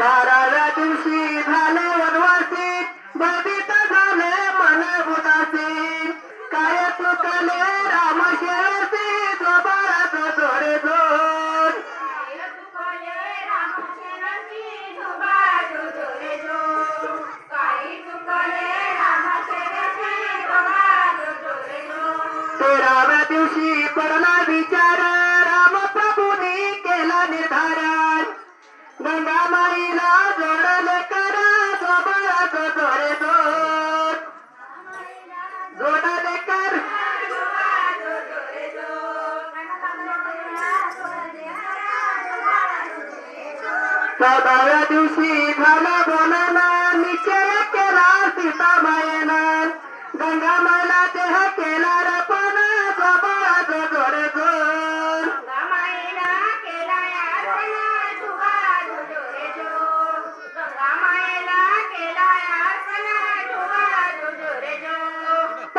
दाराला दिवशी झालं वनवासी बबित झाले मन उदासी काय चुकले राम शेळसी जोबारात जोरे जोर तेराव्या दिवशी पडला विचार సదర దుషి ధన బనన నిశ్చయ కెలా సీతమయన గంగమల తెహ కెలా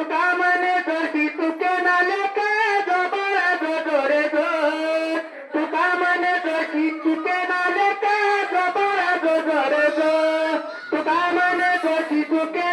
খুদা মানে দর্দি তুকে না লেখা জবর জোরে জোর খুদা মানে দর্দি তুকে না লেখা জবর জোরে জোর খুদা মানে তুকে